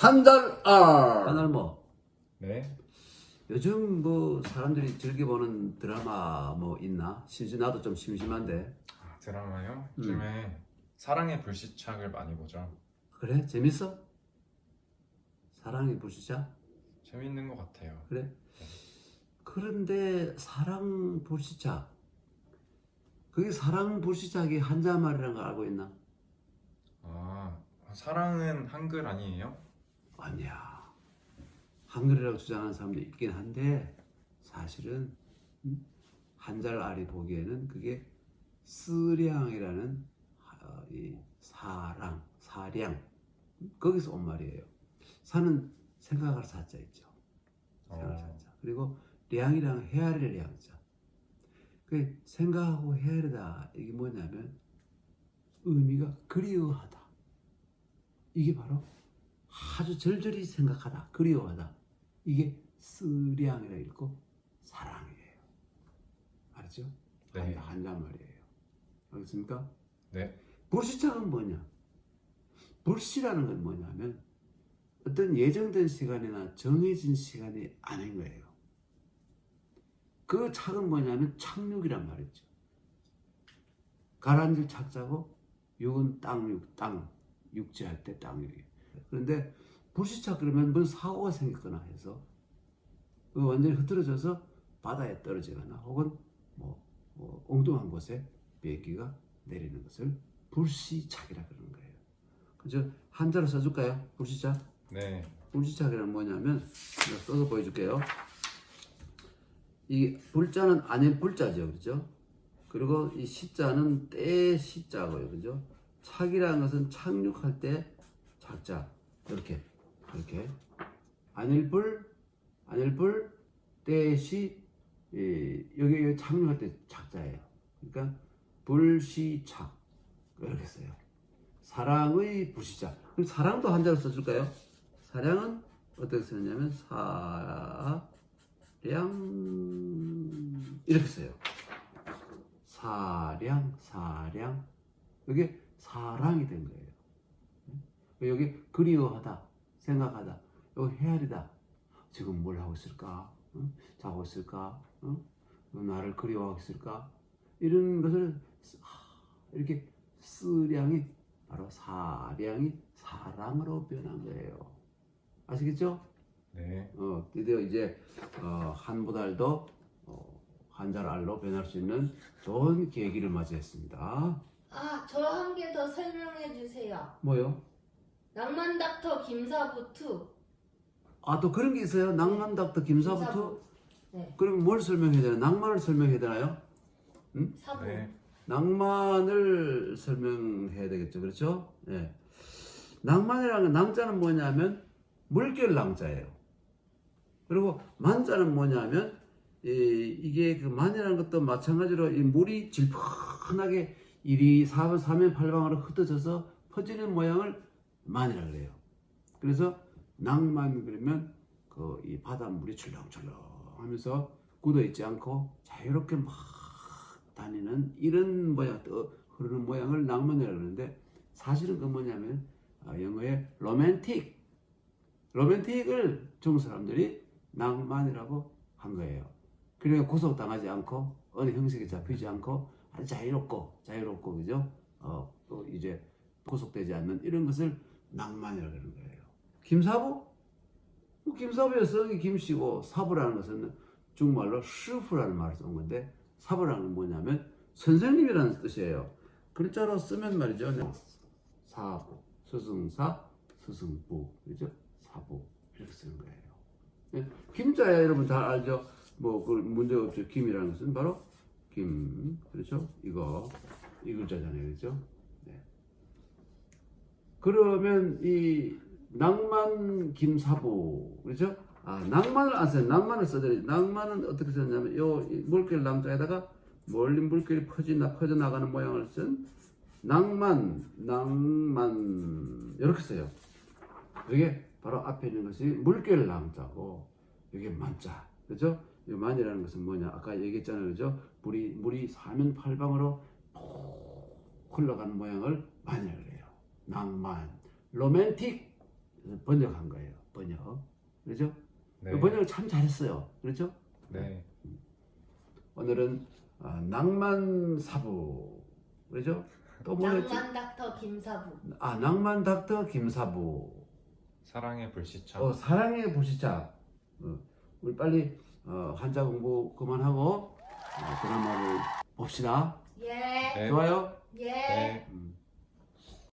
한달 알. 한알뭐 네. 요즘 뭐 사람들이 즐겨 보는 드라마 뭐 있나? 심지 나도 좀 심심한데 아, 드라마요? 음. 요즘에 사랑의 불시착을 많이 보죠. 그래 재밌어? 사랑의 불시착? 재밌는 것 같아요. 그래? 그런데 사랑 불시착 그게 사랑 불시착이 한자말이라는 거 알고 있나? 아, 사랑은 한글 아니에요? 아니야. 한글이라고 주장하는 사람도 있긴 한데 사실은 음, 한자를 알이 보기에는 그게 쓰량이라는 어, 이 사랑, 사량 음, 거기서 온 말이에요. 사는 생각할 사자 있죠. 생각할 어. 사자. 그리고 량이랑 헤아릴 량자. 그 생각하고 헤아리다 이게 뭐냐면 의미가 그리워하다. 이게 바로 아주 절절히 생각하다, 그리워하다. 이게 쓰량이라 읽고 사랑이에요. 알죠? 네. 한자 말이에요. 알겠습니까? 네. 불시착은 뭐냐? 불시라는 건 뭐냐면 어떤 예정된 시간이나 정해진 시간이 아닌 거예요. 그 착은 뭐냐면 착륙이란 말이죠. 가라앉을 착자고 육은 땅육, 땅, 육지할 때 땅육이. 그런데 불시착 그러면 뭔 사고가 생겼거나 해서 그 완전히 흐트러져서 바다에 떨어지거나 혹은 뭐, 뭐 엉뚱한 곳에 비행기가 내리는 것을 불시착이라 그러는 거예요. 그죠? 한자로 써줄까요? 불시착? 네. 불시착이란 뭐냐면 써서 보여줄게요. 이 불자는 안에 불자죠, 그죠? 그리고 이 시자는 때 시자고요, 그죠? 착이라는 것은 착륙할 때 착자 이렇게 이렇게 안일불 안일불 때시 이, 여기 착륙할 때 착자예요. 그러니까 불시착 이렇게 써요. 사랑의 불시착. 그럼 사랑도 한자로 써줄까요? 사랑은 어떻게 쓰느냐면 사량 이렇게 써요. 사량 사량 이게 사랑이 된 거예요. 여기 그리워하다 생각하다 여기 헤아리다 지금 뭘 하고 있을까 응? 자고 있을까 응? 나를 그리워하고 있을까 이런 것을 이렇게 쓰량이 바로 사량이 사랑으로 변한 거예요. 아시겠죠? 네. 어, 드디어 이제 어, 한보달도 어, 한자를 알로 변할 수 있는 좋은 계기를 맞이했습니다. 아, 저 한 개 더 설명해 주세요. 뭐요? 낭만 닥터 김사부 투. 아 또 그런 게 있어요? 낭만 닥터? 김사부. 네, 그럼 뭘 설명해야 되나요? 낭만을 설명해야 되나요? 사부. 네. 낭만을 설명해야 되겠죠, 그렇죠? 예. 낭만이라는 건 낭자는 뭐냐면 물결 낭자예요. 그리고 만자는 뭐냐면 이, 이게 그 만이라는 것도 마찬가지로 이 물이 질펀하게 이리 사면 사면 팔방으로 흩어져서 퍼지는 모양을 만이라 그래요. 그래서 낭만 그러면 그 이 바닷물이 출렁출렁 하면서 굳어 있지 않고 자유롭게 막 다니는 이런 모양 또 흐르는 모양을 낭만이라고 그러는데 사실은 그 뭐냐면 아, 영어의 로맨틱 로맨틱을 중국 사람들이 낭만이라고 한 거예요. 그러니까 구속당하지 않고 어느 형식에 잡히지 않고 아주 자유롭고 자유롭고 그죠? 어, 또 이제 구속되지 않는 이런 것을 낭만이라고 그러는 거예요. 김사부? 뭐 김사부의 성이 김씨고 사부라는 것은 중국말로 슈프라는 말을 쓴 건데 사부라는 건 뭐냐면 선생님이라는 뜻이에요. 글자로 쓰면 말이죠. 사부, 스승사, 스승부, 그죠? 사부 이렇게 쓰는 거예요. 네? 김자야 여러분 다 알죠? 뭐그 문제 없죠. 김이라는 것은 바로 김, 그렇죠? 이거 이 글자잖아요, 그렇죠? 네. 그러면 이 낭만 김사부, 그렇죠? 아 낭만을 안 써요. 낭만을 써드려. 낭만은 어떻게 썼냐면 요이 물결 낭자에다가 멀리 물결이 퍼지나 퍼져 나가는 모양을 쓴 낭만, 낭만 이렇게 써요. 이게 바로 앞에 있는 것이 물결 낭자고 이게 만자, 그죠? 이 만이라는 것은 뭐냐? 아까 얘기했잖아요, 그죠? 물이 물이 사면팔방으로 푹 흘러가는 모양을 만이라고 그래요. 낭만, 로맨틱 번역한 거예요. 번역. 그렇죠? 네. 번역을 참 잘했어요. 그렇죠? 네. 오늘은 아, 낭만 사부. 그렇죠? 또 뭐였지? 낭만 닥터 김사부. 아, 낭만 닥터 김사부. 사랑의 불시착. 어, 사랑의 보시자. 어, 우리 빨리 어, 한자 공부 그만하고 어, 드라마를 봅시다. 예. 네. 좋아요? 예. 네. 음.